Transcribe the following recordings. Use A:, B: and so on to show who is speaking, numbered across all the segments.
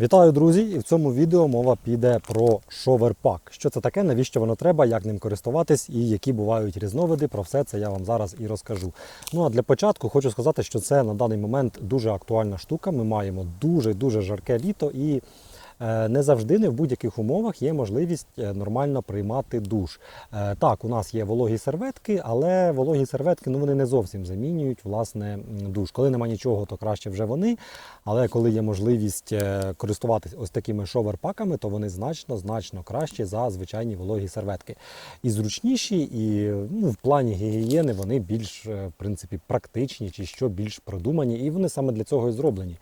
A: Вітаю, друзі! І в цьому відео мова піде про шоверпак. Що це таке, навіщо воно треба, як ним користуватись і які бувають різновиди. Про все це я вам зараз і розкажу. Ну а для початку хочу сказати, що це на даний момент дуже актуальна штука. Ми маємо дуже дуже жарке літо і. Е, Не завжди, не в будь-яких умовах є можливість е, нормально приймати душ. Е, Так, у нас є вологі серветки, але вологі серветки ну, вони не зовсім замінюють власне душ. Коли нема нічого, то краще вже вони. Але коли є можливість користуватись ось такими шоверпаками, то вони значно значно кращі за звичайні вологі серветки. І зручніші, і ну, в плані гігієни вони більш в принципі практичні чи що більш продумані, і вони саме для цього і зроблені.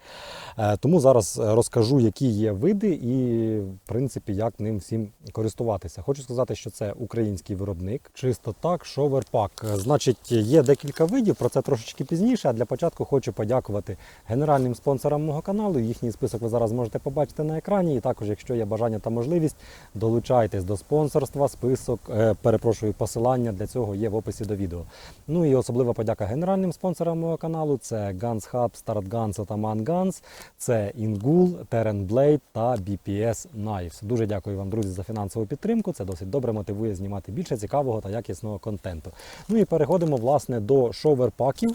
A: Тому зараз розкажу, які є види, і в принципі як ним всім користуватися. Хочу сказати, що це український виробник. Чисто так, шоверпак. Значить, є декілька видів, про це трошечки пізніше. А для початку хочу подякувати генеральним спонсорам мого каналу. Їхній список ви зараз можете побачити на екрані. І також, якщо є бажання та можливість, долучайтесь до спонсорства. Список, е, перепрошую, посилання для цього є в описі до відео. Ну і особлива подяка генеральним спонсорам мого каналу. Це Guns Hub, Start Guns, Ottoman Guns, це Ingul, Terran Blade та BPS Knives. Дуже дякую вам, друзі, за фінансову підтримку. Це досить добре мотивує знімати більше цікавого та якісного контенту. Ну і переходимо власне до шоверпаків.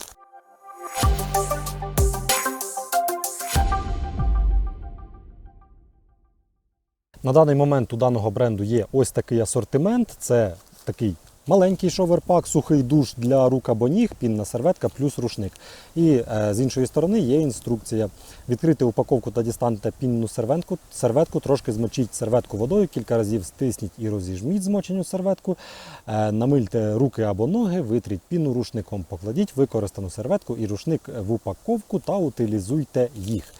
A: На даний момент у даного бренду є ось такий асортимент. Це такий маленький шоверпак, сухий душ для рук або ніг, пінна серветка плюс рушник. І е, з іншої сторони є інструкція. Відкрити упаковку та дістаньте пінну серветку, серветку, трошки змочіть серветку водою, кілька разів стисніть і розіжміть змочену серветку. Е, намильте руки або ноги, витріть піну рушником, покладіть використану серветку і рушник в упаковку та утилізуйте їх.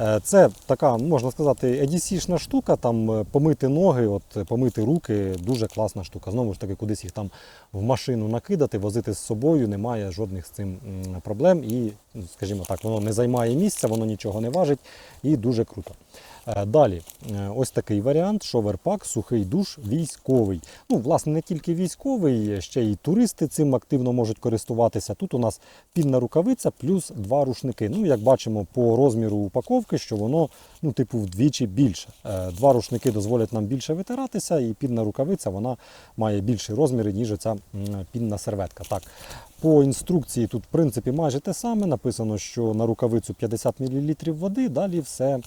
A: Е, Це така, можна сказати, EDC-шна штука, там помити ноги, от, помити руки, дуже класна штука. Знову ж таки, кудись їх там в машину накидати, возити з собою, немає жодних з цим проблем. І, скажімо так, воно не займає місця, воно нічого не важить і дуже круто. Е, Далі, е, ось такий варіант: шоверпак, сухий душ, військовий. Ну, власне, не тільки військовий, ще й туристи цим активно можуть користуватися. Тут у нас пінна рукавиця плюс два рушники. Ну, як бачимо по розміру упаковки, що воно ну, типу, вдвічі більше. Е, Два рушники дозволять нам більше витиратися, і пінна рукавиця вона має більші розміри, ніж оця м, пінна серветка. Так, по інструкції тут, в принципі, майже те саме. Написано, що на рукавицю 50 мл води, далі все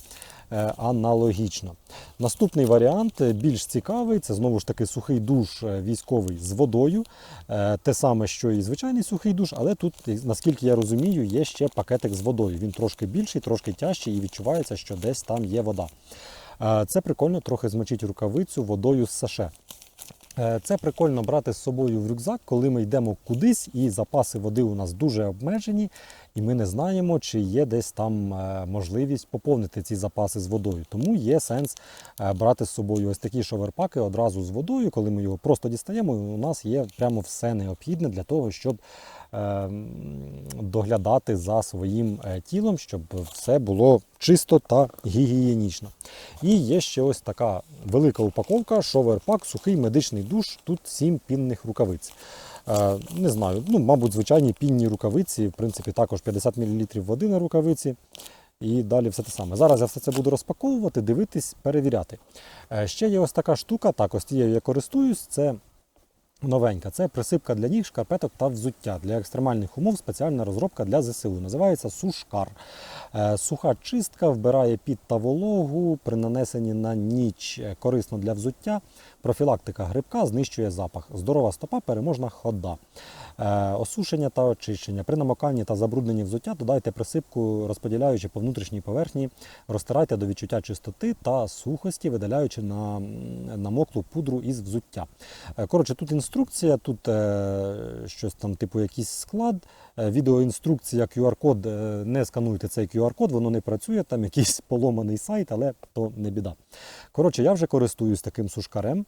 A: е, аналогічно. Наступний варіант е, більш цікавий. Це знову ж таки сухий душ е, військовий з водою. Те саме, що і звичайний сухий душ, але тут, наскільки я розумію, є ще пакетик з водою. Він трошки більший, трошки тяжчий і відчувається, що десь там є вода. Це прикольно трохи змочити рукавицю водою з саше. Е, Це прикольно брати з собою в рюкзак, коли ми йдемо кудись, і запаси води у нас дуже обмежені, і ми не знаємо, чи є десь там е, можливість поповнити ці запаси з водою. Тому є сенс е, брати з собою ось такі шоверпаки одразу з водою, коли ми його просто дістаємо. У нас є прямо все необхідне для того, щоб доглядати за своїм е, тілом, щоб все було чисто та гігієнічно. І є ще ось така велика упаковка, шоверпак, сухий медичний душ, тут 7 пінних рукавиць. Е, Не знаю, ну, мабуть, звичайні пінні рукавиці, в принципі, також 50 мл води на рукавиці. І далі все те саме. Зараз я все це буду розпаковувати, дивитись, перевіряти. Е, Ще є ось така штука, також тією я користуюсь, це новенька. Це присипка для ніг, шкарпеток та взуття. Для екстремальних умов спеціальна розробка для ЗСУ. Називається сушкар. Е, Суха чистка вбирає під та вологу, при нанесенні на ніч е, корисно для взуття. Профілактика грибка знищує запах. Здорова стопа, переможна хода. Е, Осушення та очищення. При намоканні та забрудненні взуття додайте присипку, розподіляючи по внутрішній поверхні, розтирайте до відчуття чистоти та сухості, видаляючи на намоклу пудру із взуття. Е, Коротше, тут інструкція, тут е, щось там, типу, якийсь склад, відеоінструкція, QR-код. Не скануйте цей QR-код, воно не працює, там якийсь поломаний сайт, але то не біда. Коротше, я вже користуюсь таким сушкарем.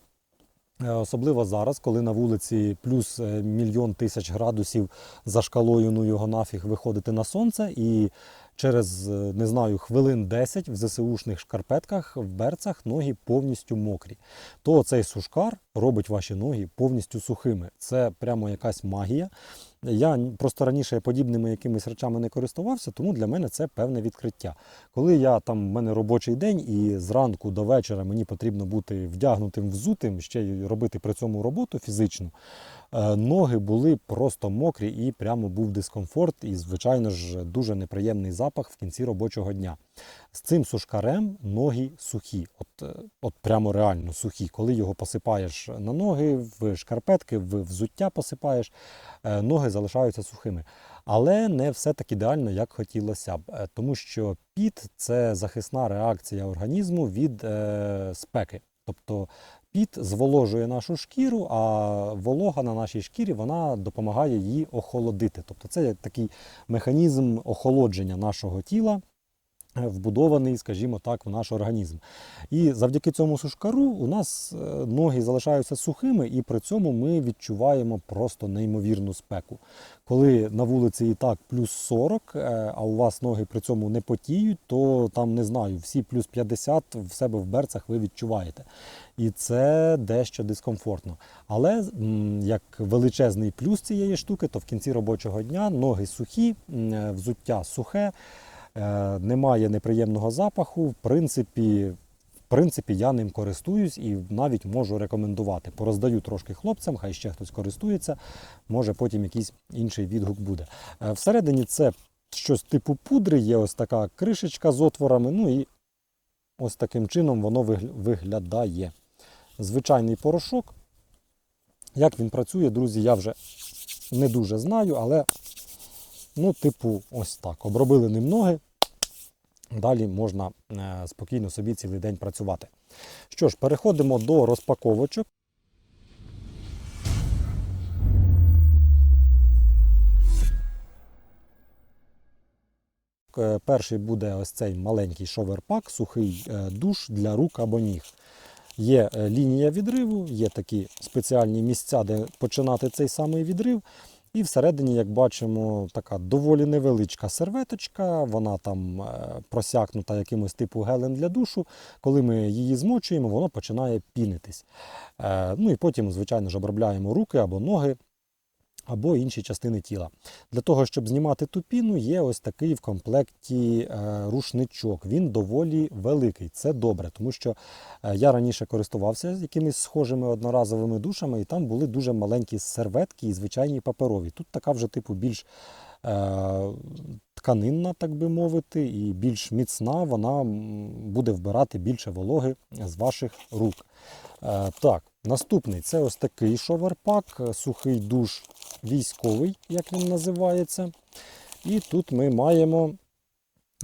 A: Е, Особливо зараз, коли на вулиці плюс е, мільйон тисяч градусів за шкалою, ну його нафіг виходити на сонце, і через е, не знаю хвилин 10 в ЗСУшних шкарпетках в берцах ноги повністю мокрі. То цей сушкар робить ваші ноги повністю сухими. Це прямо якась магія. Я просто раніше подібними якимись речами не користувався, тому для мене це певне відкриття. Коли я там в мене робочий день і зранку до вечора мені потрібно бути вдягнутим, взутим, ще й робити при цьому роботу фізичну, ноги були просто мокрі і прямо був дискомфорт, і, звичайно ж, дуже неприємний запах в кінці робочого дня. З цим сушкарем ноги сухі, от, е, от прямо реально сухі. Коли його посипаєш на ноги, в шкарпетки, в взуття посипаєш, е, ноги залишаються сухими. Але не все так ідеально, як хотілося б, е, тому що піт це захисна реакція організму від е, спеки. Тобто піт зволожує нашу шкіру, а волога на нашій шкірі вона допомагає її охолодити. Тобто це такий механізм охолодження нашого тіла. Вбудований, скажімо так, в наш організм. І завдяки цьому сушкару у нас е, ноги залишаються сухими, і при цьому ми відчуваємо просто неймовірну спеку. Коли на вулиці і так плюс 40, е, а у вас ноги при цьому не потіють, то там не знаю, всі плюс 50 в себе в берцях ви відчуваєте. І це дещо дискомфортно. Але як величезний плюс цієї штуки, то в кінці робочого дня ноги сухі, е, взуття сухе, немає неприємного запаху. В принципі, в принципі, я ним користуюсь і навіть можу рекомендувати. Пороздаю трошки хлопцям, хай ще хтось користується, може потім якийсь інший відгук буде. Е, Всередині це щось типу пудри, є ось така кришечка з отворами. Ну і ось таким чином воно виглядає. Звичайний порошок. Як він працює, друзі, я вже не дуже знаю, але ну, типу, ось так. Обробили ним ноги. Далі можна е, спокійно собі цілий день працювати. Що ж, переходимо до розпаковочок. Е, Перший буде ось цей маленький шоверпак, сухий е, душ для рук або ніг. Є лінія відриву, є такі спеціальні місця, де починати цей самий відрив. І всередині, як бачимо, така доволі невеличка серветочка, вона там е, просякнута якимось типу гелем для душу. Коли ми її змочуємо, воно починає пінитись. Е, Ну і потім, звичайно ж, обробляємо руки або ноги, або інші частини тіла. Для того, щоб знімати ту піну, є ось такий в комплекті е, рушничок. Він доволі великий. Це добре, тому що е, я раніше користувався якимись схожими одноразовими душами, і там були дуже маленькі серветки і звичайні паперові. Тут така вже типу більш е, тканинна, так би мовити, і більш міцна, вона буде вбирати більше вологи з ваших рук. Так, наступний це ось такий шоверпак, сухий душ військовий, як він називається. І тут ми маємо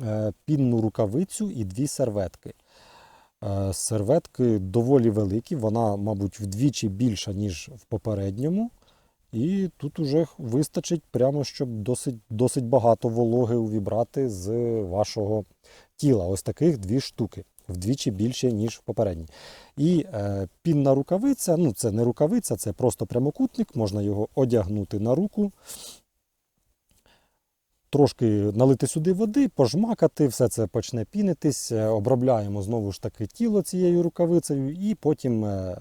A: е, пінну рукавицю і дві серветки. Е, Серветки доволі великі, вона, мабуть, вдвічі більша, ніж в попередньому. І тут уже вистачить прямо, щоб досить, досить багато вологи увібрати з вашого тіла. Ось таких дві штуки, вдвічі більше, ніж в попередній. І е, пінна рукавиця, ну це не рукавиця, це просто прямокутник, можна його одягнути на руку. Трошки налити сюди води, пожмакати, все це почне пінитись. Е, Обробляємо знову ж таки тіло цією рукавицею і потім е,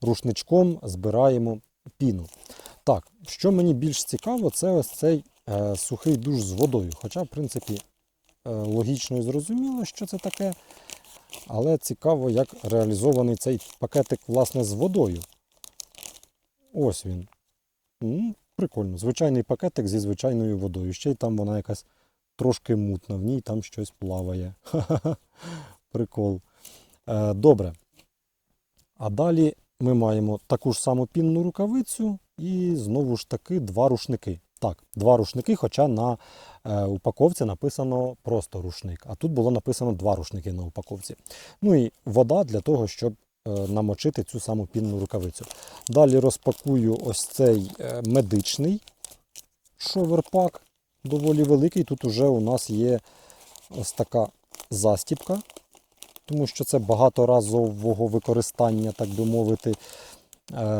A: рушничком збираємо піну. Так, що мені більш цікаво, це ось цей е, сухий душ з водою. Хоча, в принципі, логічно і зрозуміло, що це таке. Але цікаво, як реалізований цей пакетик власне з водою. Ось він. М, прикольно. Звичайний пакетик зі звичайною водою. Ще й там вона якась трошки мутна, в ній там щось плаває. Ха-ха-ха. Прикол. Е, добре. А далі ми маємо таку ж саму пінну рукавицю і знову ж таки два рушники. Так, два рушники, хоча на е, упаковці написано просто рушник, а тут було написано два рушники на упаковці. Ну і вода для того, щоб е, намочити цю саму пінну рукавицю. Далі розпакую ось цей е, медичний шоверпак, доволі великий. Тут уже у нас є ось така застіпка, тому що це багаторазового використання, так би мовити,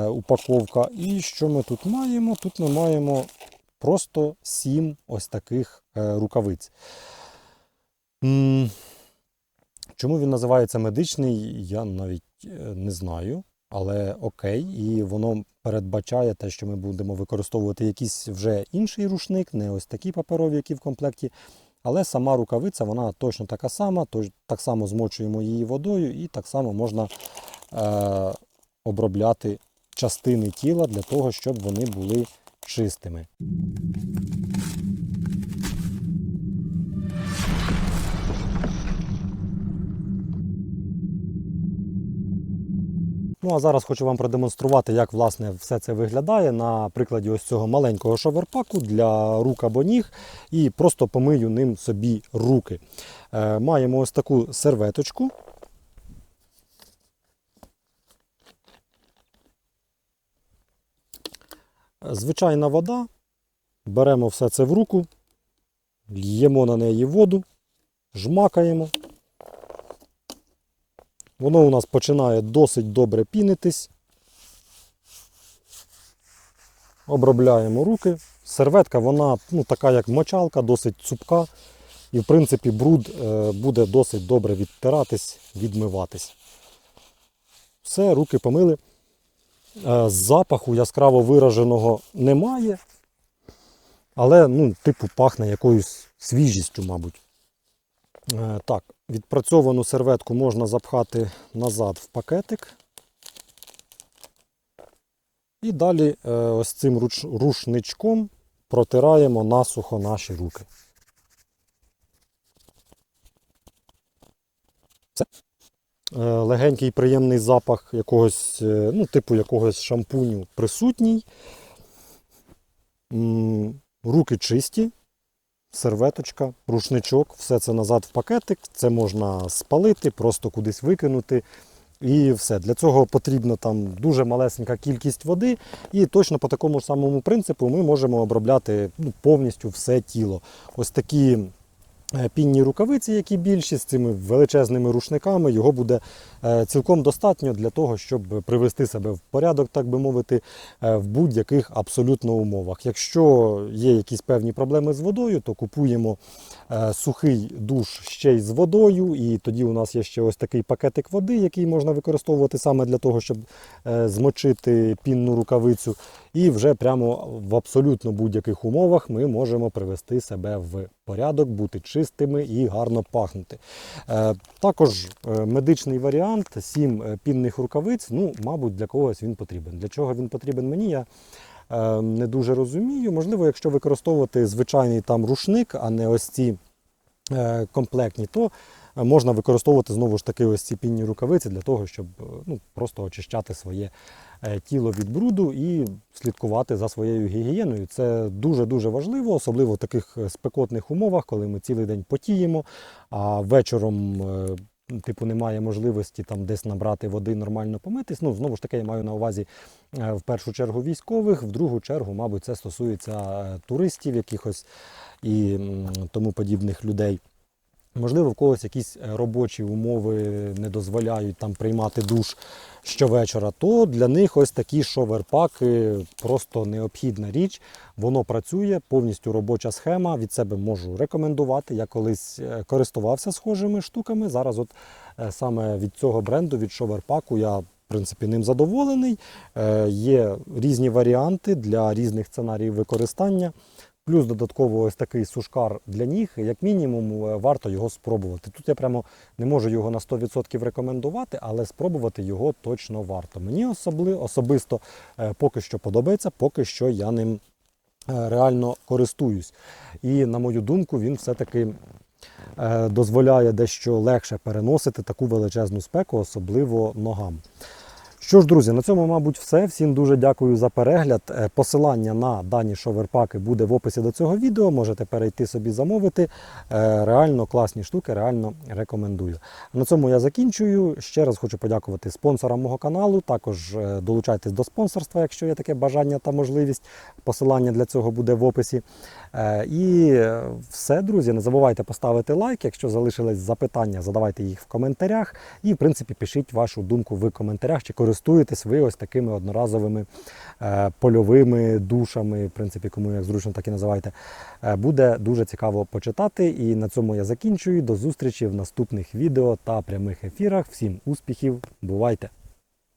A: упаковка. І що ми тут маємо? Тут ми маємо просто сім ось таких е, рукавиць. Чому він називається медичний, я навіть е, не знаю. але окей, і воно передбачає те, що ми будемо використовувати якийсь вже інший рушник, не ось такі паперові, які в комплекті. Але сама рукавиця, вона точно така сама, так само змочуємо її водою і так само можна е, обробляти частини тіла для того, щоб вони були чистими. Ну а зараз хочу вам продемонструвати, як власне все це виглядає на прикладі ось цього маленького шоверпаку для рук або ніг, і просто помию ним собі руки. Е, маємо ось таку серветочку. Звичайна вода. Беремо все це в руку, л'ємо на неї воду, жмакаємо. Воно у нас починає досить добре пінитись. Обробляємо руки. Серветка, вона ну, така як мочалка, досить цупка. І, в принципі, бруд е, буде досить добре відтиратись, відмиватись. Все, руки помили. Е, запаху яскраво вираженого немає. Але, ну, типу, пахне якоюсь свіжістю, мабуть. Е, Так, відпрацьовану серветку можна запхати назад в пакетик. І далі е, ось цим рушничком протираємо насухо наші руки. Все. Е, Легенький приємний запах якогось, е, ну, типу якогось шампуню присутній. Руки чисті, серветочка, рушничок, все це назад в пакетик. Це можна спалити, просто кудись викинути. І все. Для цього потрібна там дуже малесенька кількість води, і точно по такому ж самому принципу ми можемо обробляти ну, повністю все тіло. Ось такі е, пінні рукавиці, які більші, з цими величезними рушниками, його буде е, цілком достатньо для того, щоб привести себе в порядок, так би мовити, е, в будь-яких абсолютно умовах. Якщо є якісь певні проблеми з водою, то купуємо е, сухий душ ще й з водою, і тоді у нас є ще ось такий пакетик води, який можна використовувати саме для того, щоб е, змочити пінну рукавицю. І вже прямо в абсолютно будь-яких умовах ми можемо привести себе в порядок, бути чистими і гарно пахнути. Е, Також е, медичний варіант, сім е, пінних рукавиць, ну, мабуть, для когось він потрібен. Для чого він потрібен мені, я не дуже розумію. Можливо, якщо використовувати звичайний там рушник, а не ось ці комплектні, то можна використовувати знову ж таки ось ці пінні рукавиці для того, щоб е, ну, просто очищати своє е, тіло від бруду і слідкувати за своєю гігієною. Це дуже-дуже важливо, особливо в таких е, спекотних умовах, коли ми цілий день потіємо, а вечором. Типу, немає можливості там десь набрати води, нормально помитись. Ну, знову ж таки, я маю на увазі в першу чергу військових, в другу чергу, мабуть, це стосується туристів якихось і тому подібних людей. Можливо, в когось якісь е, робочі умови не дозволяють там приймати душ щовечора, то для них ось такі шоверпаки просто необхідна річ. Воно працює, повністю робоча схема. Від себе можу рекомендувати. Я колись е, користувався схожими штуками. Зараз, от е, саме від цього бренду, від шоверпаку, я в принципі ним задоволений. Є різні варіанти для різних сценаріїв використання. Плюс додатково ось такий сушкар для ніг, як мінімум, е, варто його спробувати. Тут я прямо не можу його на 100% рекомендувати, але спробувати його точно варто. Мені особли, особисто е, поки що подобається, поки що я ним е, реально користуюсь. І на мою думку, він все-таки дозволяє дещо легше переносити таку величезну спеку, особливо ногам. Що ж, друзі, на цьому, мабуть, все. Всім дуже дякую за перегляд. Е, Посилання на дані шоверпаки буде в описі до цього відео. Можете перейти собі замовити. Е, Реально класні штуки, реально рекомендую. На цьому я закінчую. Ще раз хочу подякувати спонсорам мого каналу. Також е, долучайтесь до спонсорства, якщо є таке бажання та можливість. Посилання для цього буде в описі. І все, друзі. Не забувайте поставити лайк. Якщо залишились запитання, задавайте їх в коментарях. І, в принципі, пишіть вашу думку в коментарях, чи користуєтесь ви ось такими одноразовими е, польовими душами. В принципі, кому як зручно, так і називайте. Е, Буде дуже цікаво почитати. І на цьому я закінчую. До зустрічі в наступних відео та прямих ефірах. Всім успіхів! Бувайте!